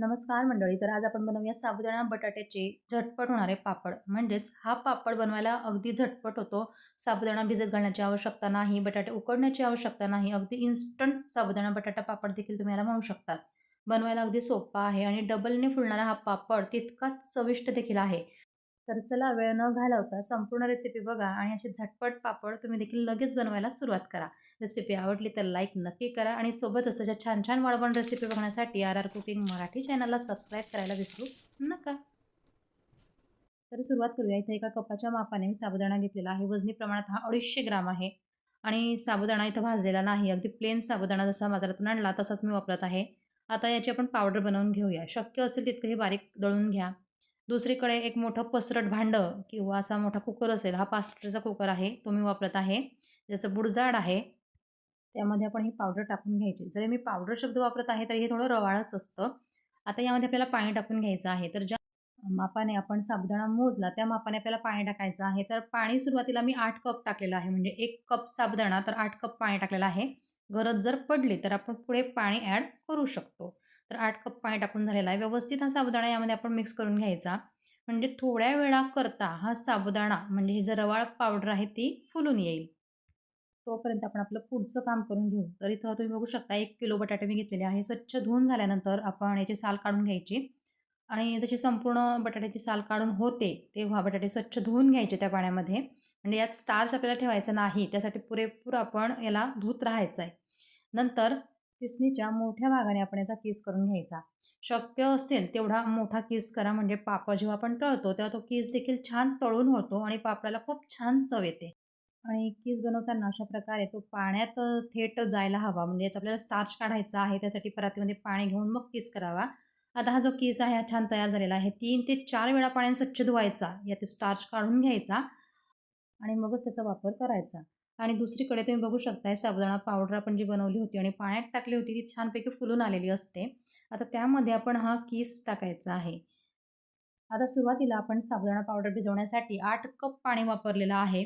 नमस्कार मंडळी तर आज आपण बनवूया साबुदाणा बटाट्याचे झटपट होणारे पापड. म्हणजेच हा पापड बनवायला अगदी झटपट होतो. साबुदाणा भिजत घालण्याची आवश्यकता नाही बटाटे उकडण्याची आवश्यकता नाही अगदी इन्स्टंट साबुदाणा बटाटा पापड देखील तुम्ही याला म्हणू शकतात बनवायला अगदी सोपा आहे आणि डबलने फुलणारा हा पापड तितकाच चविष्ट देखील आहे. तर चला वेळ न घालवता संपूर्ण रेसिपी बघा आणि असे झटपट पापड तुम्ही देखील लगेच बनवायला सुरुवात करा. रेसिपी आवडली तर लाईक नक्की करा आणि सोबतच अशा छान छान वाळवण रेसिपी बघण्यासाठी आर आर कुकिंग मराठी चॅनलला सबस्क्राईब करायला विसरू नका. तर सुरुवात करूया. इथे एका कपाच्या मापाने मी साबुदाणा घेतलेला आहे. वजनी प्रमाणात हा अडीचशे ग्राम आहे. आणि साबुदाणा इथं भाजलेला नाही. अगदी प्लेन साबुदाणा जसा बाजारातून आणला तसाच मी वापरत आहे. आता याची आपण पावडर बनवून घेऊया. शक्य असेल तितकं हे बारीक दळून घ्या. दुसरीकडे एक मोठं पसरट भांडं किंवा असा मोठा कुकर असेल हा पाच लिटरचा कुकर आहे तो मी वापरत आहे. ज्याचं बुडजाड आहे त्यामध्ये आपण ही पावडर टाकून घ्यायची. जरी मी पावडर शब्द वापरत आहे तरी हे थोडं रवाळच असतं. आता यामध्ये आपल्याला पाणी टाकून घ्यायचं आहे. तर ज्या मापाने आपण साबुदाणा मोजला त्या मापाने आपल्याला पाणी टाकायचं आहे. तर पाणी सुरुवातीला मी आठ कप टाकलेलं आहे. म्हणजे एक कप साबुदाणा तर आठ कप पाणी टाकलेलं आहे. गरज जर पडली तर आपण पुढे पाणी ॲड करू शकतो. तर आठ कप पाणी टाकून झालेला आहे. व्यवस्थित हा साबुदाणा यामध्ये आपण मिक्स करून घ्यायचा. म्हणजे थोड्या वेळा करता हा साबुदाणा म्हणजे ही जर रवाळ पावडर आहे ती फुलून येईल. तोपर्यंत आपण आपलं पुढचं काम करून घेऊ. तर इथं तुम्ही बघू शकता एक किलो बटाटे मी घेतलेले आहे. स्वच्छ धुवून झाल्यानंतर आपण याची साल काढून घ्यायची. आणि जशी संपूर्ण बटाट्याची साल काढून होते तेव्हा बटाटे स्वच्छ धुवून घ्यायचे त्या पाण्यामध्ये. म्हणजे यात स्टार्च आपल्याला ठेवायचं नाही त्यासाठी पुरेपूर आपण याला धूत राहायचं आहे नंतर किसणीच्या मोठ्या भागाने आपण याचा किस करून घ्यायचा. शक्य असेल तेवढा मोठा किस करा म्हणजे पापड जेव्हा आपण तळतो तेव्हा तो किस देखील छान तळून होतो आणि पापडाला खूप छान चव येते. आणि किस बनवताना अशा प्रकारे तो पाण्यात थेट जायला हवा म्हणजे याचा आपल्याला स्टार्च काढायचा आहे त्यासाठी परातीमध्ये पाणी घेऊन मग किस करावा. आता हा जो किस आहे हा छान तयार झालेला आहे. तीन ते चार वेळा पाण्याने स्वच्छ धुवायचा यात स्टार्च काढून घ्यायचा आणि मगच त्याचा वापर करायचा. आणि दुसरीकडे तुम्ही बघू शकताय साबुदाणा पावडर आपण जी बनवली होती आणि पाण्यात टाकली होती ती छानपैकी फुलून आलेली असते. आता त्यामध्ये आपण हा किस टाकायचा आहे. आता सुरुवातीला आपण साबुदाणा पावडर भिजवण्यासाठी आठ कप पाणी वापरलेलं आहे.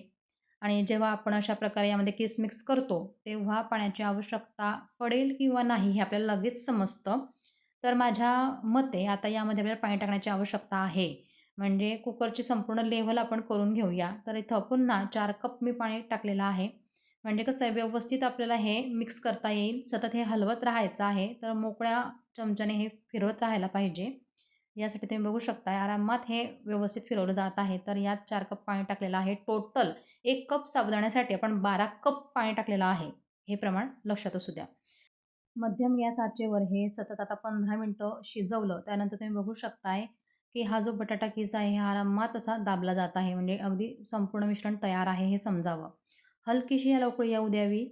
आणि जेव्हा आपण अशा प्रकारे यामध्ये किस मिक्स करतो तेव्हा पाण्याची आवश्यकता पडेल किंवा नाही हे आपल्याला लगेच समजतं. तर माझ्या मते आता यामध्ये आपल्याला पाणी टाकण्याची आवश्यकता आहे. म्हणजे कुकरची संपूर्ण लेवल आपण करून घेऊया. तर इथं पुन्हा चार कप मी पाणी टाकलेलं आहे. म्हणजे कसं आहे व्यवस्थित आपल्याला हे मिक्स करता येईल. सतत हे हलवत राहायचं आहे. तर मोकळ्या चमच्याने हे फिरवत राहायला पाहिजे. यासाठी तुम्ही बघू शकता आरामात हे व्यवस्थित फिरवलं जात आहे. तर यात चार कप पाणी टाकलेलं आहे. टोटल एक कप साबुदाण्यासाठी आपण बारा कप पाणी टाकलेलं आहे. हे प्रमाण लक्षात असू द्या. मध्यम गॅस आचेवर हे सतत आता पंधरा मिनटं शिजवलं. त्यानंतर तुम्ही बघू शकताय की हा जो बटाटा किस आहे हा आरामात असा दाबला जात आहे. म्हणजे अगदी संपूर्ण मिश्रण तयार आहे हे समजावं. हलकीशी याला उकळी येऊ द्यावी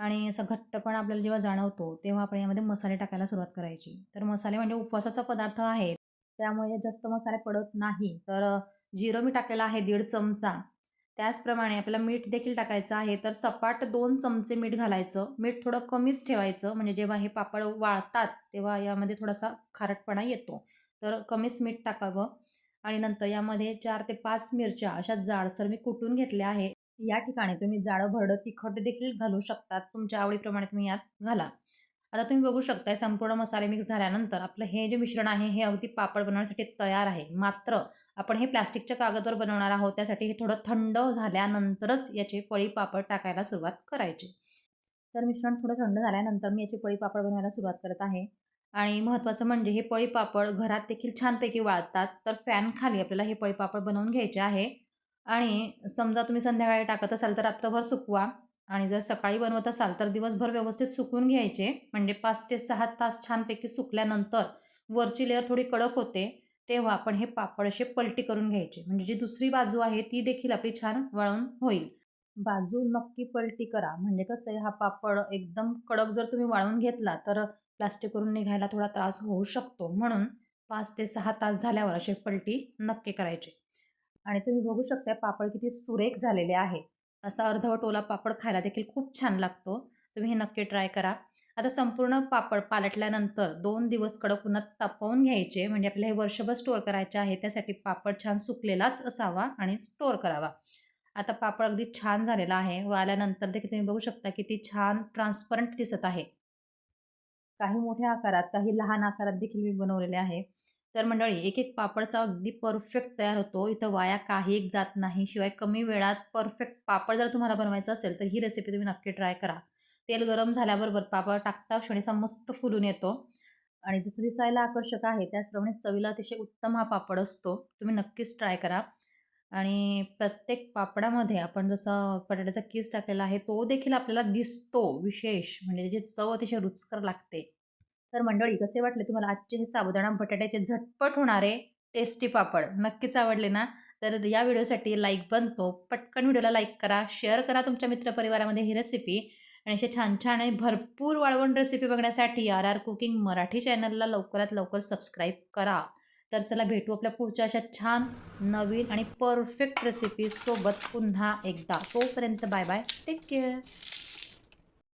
आणि असं घट्टपणा आपल्याला जेव्हा जाणवतो तेव्हा आपण यामध्ये मसाले टाकायला सुरुवात करायची. तर मसाले म्हणजे उपवासाचा पदार्थ आहे त्यामुळे जास्त मसाले पडत नाही. तर जिरं मी टाकलेला आहे दीड चमचा. त्याचप्रमाणे आपल्याला मीठ देखील टाकायचं आहे. तर सपाट दोन चमचे मीठ घालायचं. मीठ थोडं कमीच ठेवायचं. म्हणजे जेव्हा हे पापड वाळतात तेव्हा यामध्ये थोडासा खारटपणा येतो. तर कमीच मीठ टाकावं. आणि नंतर यामध्ये चार ते पाच मिरच्या अशा जाडसर मी कुटून घेतल्या आहे. या ठिकाणी तुम्ही जाडं भरडं तिखट देखील घालू शकतात. तुमच्या आवडीप्रमाणे तुम्ही यात घाला. आता तुम्ही बघू शकताय संपूर्ण मसाले मिक्स झाल्यानंतर आपलं हे जे मिश्रण आहे हे अगदी पापड बनवण्यासाठी तयार आहे. मात्र आपण हे प्लास्टिकच्या कागदवर बनवणार आहोत. त्यासाठी हे थोडं थंड झाल्यानंतरच याचे पळी पापड टाकायला सुरुवात करायची. तर मिश्रण थोडं थंड झाल्यानंतर मी याचे पळी पापड बनवायला सुरुवात करत आहे. आणि महत्त्वाचं म्हणजे हे पळी पापड घरात देखील छानपैकी वाळतात तर फॅन खाली आपल्याला हे पळी पापड बनवून घ्यायचे आहे. आणि समजा तुम्ही संध्याकाळी टाकत असाल तर रात्रभर सुकवा आणि जर सकाळी बनवत असाल तर दिवसभर व्यवस्थित सुकून घ्यायचे. म्हणजे पाच ते सहा तास छानपैकी सुकल्यानंतर वरची लेअर थोडी कडक होते तेव्हा आपण हे पापड असे पलटी करून घ्यायचे. म्हणजे जी दुसरी बाजू आहे ती देखील आपली छान वळून होईल. बाजू नक्की पलटी करा. म्हणजे कसं आहे हा पापड एकदम कडक जर तुम्ही वाळून घेतला तर प्लास्टिकवरून निघायला थोडा त्रास होऊ शकतो. म्हणून पाच ते सहा तास झाल्यावर असे पलटी नक्की करायचे. आणि तुम्ही बघू शकता पापड किती सुरेख झालेले आहे. असा अर्धवट ओला पापड खायला देखील खूप छान लागतो. तुम्ही हे नक्की ट्राय करा. आता संपूर्ण पापड पालटल्यानंतर दोन दिवस कडक उन्हात तापवून घ्यायचे. म्हणजे आपल्याला हे वर्षभर स्टोअर करायचे आहे. त्यासाठी पापड छान सुकलेलाच असावा आणि स्टोअर करावा. आता पापड अगदी छान झालेला आहे. वाळल्यानंतर देखील तुम्ही बघू शकता किती छान ट्रान्सपरंट दिसत आहे. काही मोठ्या आकारात काही लहान आकारात देखील मी बनवलेले आहे. तर मंडळी एक एक पापडचा अगदी परफेक्ट तयार होतो. इथं वाया काही एक जात नाही. शिवाय कमी वेळात परफेक्ट पापड जर तुम्हाला बनवायचं असेल तर ही रेसिपी तुम्ही नक्की ट्राय करा. तेल गरम झाल्याबरोबर पापड टाकता क्षणी मस्त फुलून येतो. आणि जसं दिसायला आकर्षक आहे त्याचप्रमाणे चवीला अतिशय उत्तम हा पापड असतो. तुम्ही नक्कीच ट्राय करा. आणि प्रत्येक पापडामध्ये आपण जसं बटाट्याचा कीस टाकलेला आहे तो देखील आपल्याला दिसतो विशेष. म्हणजे त्याची चव अतिशय रुचकर लागते. तर मंडळी कसे वाटले तुम्हाला आजचे हे साबुदाणा बटाट्याचे झटपट होणारे टेस्टी पापड? नक्कीच आवडले ना? तर या व्हिडिओसाठी लाईक बनतो. पटकन व्हिडिओला लाईक करा. शेअर करा तुमच्या मित्रपरिवारामध्ये ही रेसिपी आणि अशा छान छान आणि भरपूर वाळवण रेसिपी बघण्यासाठी आर आर कुकिंग मराठी चॅनलला लवकरात लवकर सबस्क्राईब करा. तर चला भेटू आपल्या पुढच्या अशा छान नवीन आणि परफेक्ट रेसिपीसोबत पुन्हा एकदा. तोपर्यंत बाय बाय टेक केअर